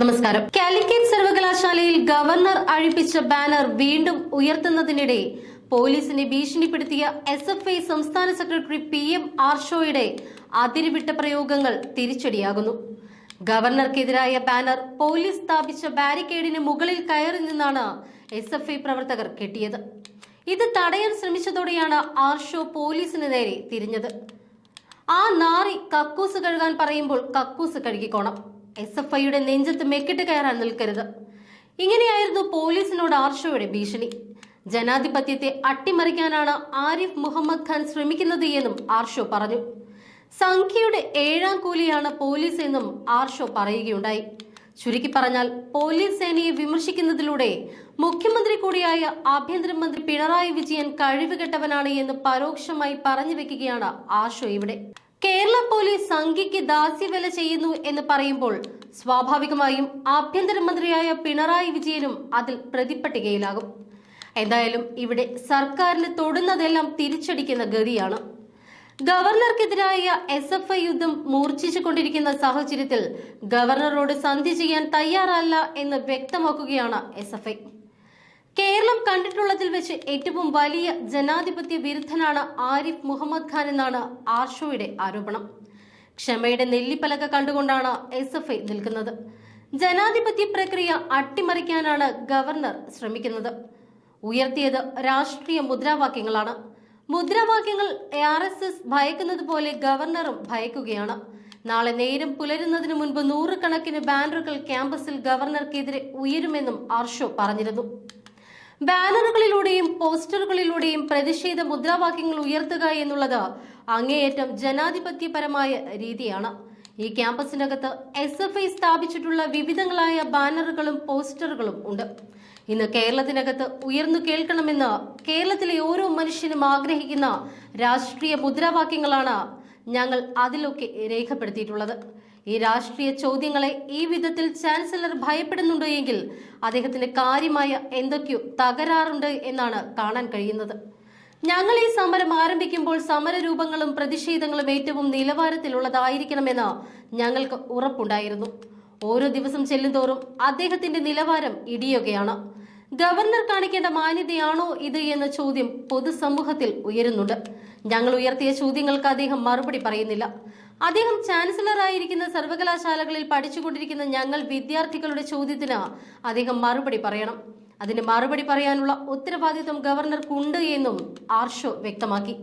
നമസ്കാരം. കാലിക്കറ്റ് സർവകലാശാലയിൽ governor അഴിപ്പിച്ച banner വീണ്ടും ഉയർത്തുന്നതിനിടെ പോലീസിനെ ഭീഷണിപ്പെടുത്തിയ എസ് എഫ് ഐ സംസ്ഥാന സെക്രട്ടറി പി എം ആർഷോയുടെ അതിരുവിട്ട പ്രയോഗങ്ങൾ തിരിച്ചടിയാകുന്നു. ഗവർണർക്കെതിരായ ബാനർ പോലീസ് സ്ഥാപിച്ച ബാരിക്കേഡിന് മുകളിൽ കയറി നിന്നാണ് എസ് എഫ് ഐ പ്രവർത്തകർ കെട്ടിയത്. ഇത് തടയാൻ ശ്രമിച്ചതോടെയാണ് ആർഷോ പോലീസിന് നേരെ തിരിഞ്ഞത്. ആ നാറി കക്കൂസ് കഴുകാൻ പറയുമ്പോൾ കക്കൂസ് കഴുകിക്കോണം. എസ് എഫ് ഐയുടെ നെഞ്ചത്ത് മെക്കിട്ട് കയറാൻ നിൽക്കരുത്. ഇങ്ങനെയായിരുന്നു പോലീസിനോട് ആർഷോയുടെ ഭീഷണി. ജനാധിപത്യത്തെ അട്ടിമറിക്കാനാണ് ആരിഫ് മുഹമ്മദ് ഖാൻ ശ്രമിക്കുന്നത് എന്നും ആർഷോ പറഞ്ഞു. സംഖ്യയുടെ ഏഴാം കൂലിയാണ് പോലീസ് എന്നും ആർഷോ പറയുകയുണ്ടായി. ചുരുക്കി പറഞ്ഞാൽ പോലീസ് സേനയെ വിമർശിക്കുന്നതിലൂടെ മുഖ്യമന്ത്രി കൂടിയായ ആഭ്യന്തരമന്ത്രി പിണറായി വിജയൻ കഴിവുകെട്ടവനാണ് എന്ന് പരോക്ഷമായി പറഞ്ഞു വെക്കുകയാണ് ആർഷോ ഇവിടെ. കേരള പോലീസ് സംഖ്യയ്ക്ക് ദാസ്യവില ചെയ്യുന്നു എന്ന് പറയുമ്പോൾ സ്വാഭാവികമായും ആഭ്യന്തരമന്ത്രിയായ പിണറായി വിജയനും അതിൽ പ്രതിപ്പട്ടികയിലാകും. എന്തായാലും ഇവിടെ സർക്കാരിന് തൊടുന്നതെല്ലാം തിരിച്ചടിക്കുന്ന ഗതിയാണ്. ഗവർണർക്കെതിരായ എസ് എഫ് ഐ യുദ്ധം മൂർച്ഛിച്ചു കൊണ്ടിരിക്കുന്ന സാഹചര്യത്തിൽ ഗവർണറോട് സന്ധി ചെയ്യാൻ തയ്യാറല്ല എന്ന് വ്യക്തമാക്കുകയാണ് എസ് എഫ് ഐ. കേരളം കണ്ടിട്ടുള്ളതിൽ വെച്ച് ഏറ്റവും വലിയ ജനാധിപത്യ വിരുദ്ധനാണ് ആരിഫ് മുഹമ്മദ് ഖാൻ എന്നാണ് ആർഷോയുടെ ആരോപണം. ക്ഷമയുടെ നെല്ലിപ്പലക കണ്ടുകൊണ്ടാണ് എസ് എഫ് ഐ നിൽക്കുന്നത്. ജനാധിപത്യ പ്രക്രിയ അട്ടിമറിക്കാനാണ് ഗവർണർ ശ്രമിക്കുന്നത്. ഉയർത്തിയത് രാഷ്ട്രീയ മുദ്രാവാക്യങ്ങളാണ്. മുദ്രാവാക്യങ്ങൾ ആർ എസ് എസ് ഭയക്കുന്നത് പോലെ ഗവർണറും ഭയക്കുകയാണ്. നാളെ നേരം പുലരുന്നതിന് മുൻപ് നൂറുകണക്കിന് ബാനറുകൾ ക്യാമ്പസിൽ ഗവർണർക്കെതിരെ ഉയരുമെന്നും ആർഷോ പറഞ്ഞിരുന്നു. ബാനറുകളിലൂടെയും പോസ്റ്ററുകളിലൂടെയും പ്രതിഷേധ മുദ്രാവാക്യങ്ങൾ ഉയർത്തുക എന്നുള്ളത് അങ്ങേയറ്റം ജനാധിപത്യപരമായ രീതിയാണ്. ഈ ക്യാമ്പസിനകത്ത് എസ് എഫ് ഐ സ്ഥാപിച്ചിട്ടുള്ള വിവിധങ്ങളായ ബാനറുകളും പോസ്റ്ററുകളും ഉണ്ട്. ഇന്ന് കേരളത്തിനകത്ത് ഉയർന്നു കേൾക്കണമെന്ന് കേരളത്തിലെ ഓരോ മനുഷ്യനും ആഗ്രഹിക്കുന്ന രാഷ്ട്രീയ മുദ്രാവാക്യങ്ങളാണ് ഞങ്ങൾ അതിലൊക്കെ രേഖപ്പെടുത്തിയിട്ടുള്ളത്. ഈ രാഷ്ട്രീയ ചോദ്യങ്ങളെ ഈ വിധത്തിൽ ചാൻസലർ ഭയപ്പെടുന്നുണ്ട് എങ്കിൽ അദ്ദേഹത്തിന് കാര്യമായ എന്തൊക്കെയോ തകരാറുണ്ട് എന്നാണ് കാണാൻ കഴിയുന്നത്. ഞങ്ങൾ ഈ സമരം ആരംഭിക്കുമ്പോൾ സമരരൂപങ്ങളും പ്രതിഷേധങ്ങളും ഏറ്റവും നിലവാരത്തിലുള്ളതായിരിക്കണമെന്ന് ഞങ്ങൾക്ക് ഉറപ്പുണ്ടായിരുന്നു. ഓരോ ദിവസം ചെല്ലുന്തോറും അദ്ദേഹത്തിന്റെ നിലവാരം ഇടിയുകയാണ്. ഗവർണർ കാണിക്കേണ്ട മാന്യതയാണോ ഇത് എന്ന ചോദ്യം പൊതുസമൂഹത്തിൽ ഉയരുന്നുണ്ട്. ഞങ്ങൾ ഉയർത്തിയ ചോദ്യങ്ങൾക്ക് അദ്ദേഹം മറുപടി പറയുന്നില്ല. അദ്ദേഹം ചാൻസലറായിരിക്കുന്ന സർവകലാശാലകളിൽ പഠിച്ചുകൊണ്ടിരിക്കുന്ന ഞങ്ങൾ വിദ്യാർത്ഥികളുടെ ചോദ്യത്തിന് അദ്ദേഹം മറുപടി പറയണം. അതിന് മറുപടി പറയാനുള്ള ഉത്തരവാദിത്വം ഗവർണർക്കുണ്ട് എന്നും ആർഷോ വ്യക്തമാക്കി.